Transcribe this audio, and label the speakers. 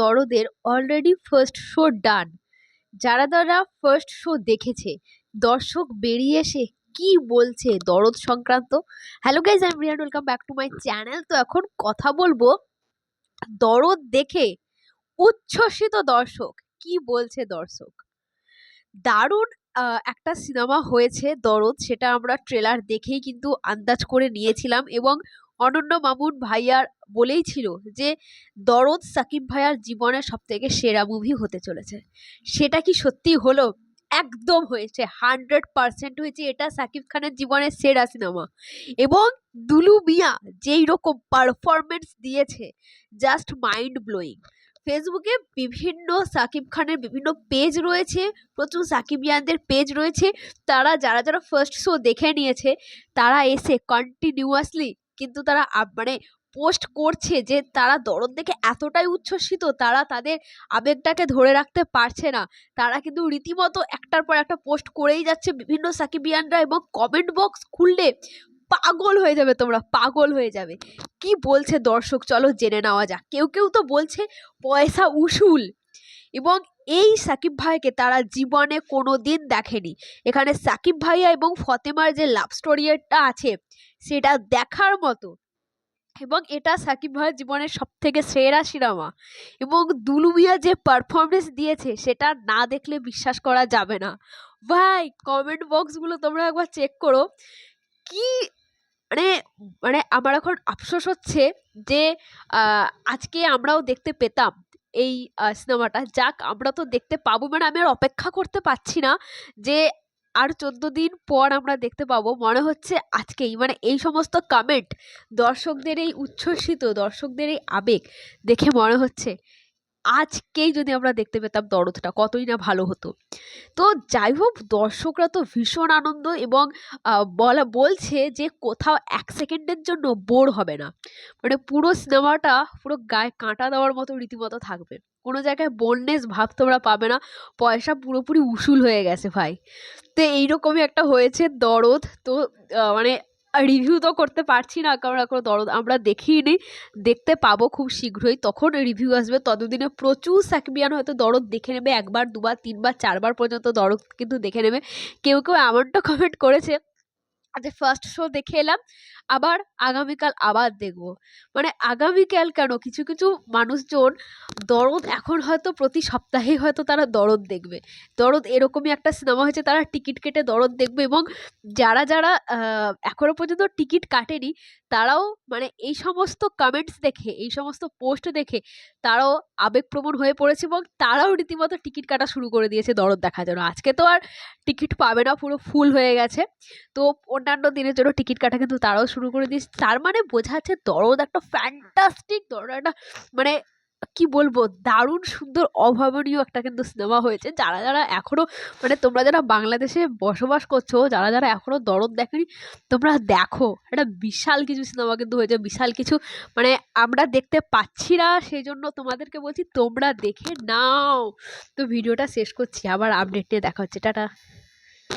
Speaker 1: দরদের already first show done যারা যারা first show দেখেছে, দর্শক বেরিয়ে এসে কি বলছে দরদ সংক্রান্ত? Hello guys I am Rian welcome back to my channel তো এখন কথা বলব দরদ দেখে উচ্ছ্বসিত দর্শক কি বলছে দর্শক? দারুণ একটা সিনেমা হয়েছে দরদ, সেটা আমরা ট্রেলার দেখেই কিন্তু আন্দাজ করে নিয়েছিলাম এবং অনন্য মামুন ভাইয়ার বলেই ছিল যে, দরদ সাকিব ভাইয়ার জীবনের সব থেকে সেরা মুভি হতে চলেছে। সেটা কি সত্যি হলো? একদম হয়েছে। হান্ড্রেড পার্সেন্ট হয়েছে। এটা সাকিব খানের জীবনের সেরা সিনেমা এবং দুলু মিয়া যেই রকম পারফরমেন্স দিয়েছে জাস্ট মাইন্ড ব্লোয়িং ফেসবুকে বিভিন্ন সাকিব খানের বিভিন্ন পেজ রয়েছে, প্রচুর সাকিবিয়ানদের পেজ রয়েছে। তারা, যারা যারা ফার্স্ট শো দেখে নিয়েছে, তারা এসে কন্টিনিউয়াসলি কিন্তু তারা মানে পোস্ট করছে যে তারা দরদ দেখে এতটাই উচ্ছ্বসিত, তারা তাদের আবেগটাকে ধরে রাখতে পারছে না। তারা কিন্তু রীতিমতো একটার পর একটা পোস্ট করেই যাচ্ছে বিভিন্ন সাকিবিয়ানরা এবং কমেন্ট বক্স খুললে পাগল হয়ে যাবে তোমরা, পাগল হয়ে যাবে। কি বলছে দর্শক? চলো জেনে নেওয়া যাক। কেউ কেউ তো বলছে, পয়সা উসুল। এবং এই সাকিব ভাইকে তারা জীবনে কোনো দিন দেখেনি। এখানে সাকিব ভাইয়া এবং ফতেমার যে লাভ স্টোরিটা আছে, সেটা দেখার মতো। এবং এটা সাকিব ভাইয়ের জীবনের সব থেকে সেরা সিনেমা। এবং দুলু মিয়া যে পারফরমেন্স দিয়েছে, সেটা না দেখলে বিশ্বাস করা যাবে না। ভাই কমেন্ট বক্সগুলো তোমরা একবার চেক করো। কি মানে মানে আমার এখন আফসোস হচ্ছে যে আজকে আমরাও দেখতে পেতাম। এই সিনেমাটা। যাক, আমরা তো দেখতে পাবো। মানে আমি আর অপেক্ষা করতে পারছি না যে আর চোদ্দ দিন পর আমরা দেখতে পাবো। মনে হচ্ছে আজকেই। মানে এই সমস্ত কমেন্ট দর্শকদের এই উচ্ছ্বসিত, দর্শকদের এই আবেগ দেখে মনে হচ্ছে আজকেই যদি আমরা দেখতে পেতাম দরদটা, কতই না ভালো হতো। তো যাই হোক দর্শকরা তো ভীষণ আনন্দ এবং বলা, বলছে যে কোথাও এক সেকেন্ডের জন্য বোর হবে না। মানে পুরো সিনেমাটা পুরো গায়ে কাঁটা দেওয়ার মতো রীতিমতো থাকবে। কোনো জায়গায় বোননেস ভাব তোমরা পাবে না। পয়সা পুরোপুরি উসুল হয়ে গেছে ভাই। তো এইরকমই একটা হয়েছে দরদ। তো মানে রিভিউ তো করতে পারছি না, কারণ এখন দরদ আমরা দেখিনি। দেখতে পাবো খুব শীঘ্রই, তখন রিভিউ আসবে। ততদিনে প্রচুর স্যাকবিয়ান হয়তো দরদ দেখে নেবে, একবার, দুবার, তিনবার, চারবার পর্যন্ত দরদ কিন্তু দেখে নেবে। কেউ কেউ এমনটা কমেন্ট করেছে যে ফার্স্ট শো দেখে এলাম আবার আগামীকাল আবার দেখব। মানে আগামীকাল কেন? কিছু কিছু মানুষজন দরদ এখন হয়তো প্রতি সপ্তাহেই হয়তো তারা দরদ দেখবে। দরদ এরকমই একটা সিনেমা হয়েছে তারা টিকিট কেটে দরদ দেখবে এবং যারা যারা আহ, এখনও পর্যন্ত টিকিট কাটেনি তারাও মানে এই সমস্ত কমেন্টস দেখে এই সমস্ত পোস্ট দেখে তারাও আবেগপ্রবণ হয়ে পড়েছে এবং তারাও রীতিমতো টিকিট কাটা শুরু করে দিয়েছে দরদ দেখার জন্য। আজকে তো আর টিকিট পাবে না পুরো ফুল হয়ে গেছে। তো অন্যান্য দিনের জন্য টিকিট কাটা কিন্তু তারাও শুরু করে দিয়েছে। তার মানে বোঝা যাচ্ছে দরদ একটা ফ্যান্টাস্টিক দরদ, একটা মানে কি বলব, দারুণ, সুন্দর, অভাবনীয় একটা কিন্তু সিনেমা হয়েছে। যারা যারা এখনও মানে তোমরা যারা বাংলাদেশে বসবাস করছ, যারা যারা এখনও দরদ দেখেনি, তোমরা দেখো। একটা বিশাল কিছু সিনেমা কিন্তু হয়েছে, বিশাল কিছু মানে আমরা দেখতে পাচ্ছি না সেই জন্য তোমাদেরকে বলছি তোমরা দেখে নাও। তো ভিডিওটা শেষ করছি, আবার আপডেট নিয়ে দেখা হচ্ছে। টাটা।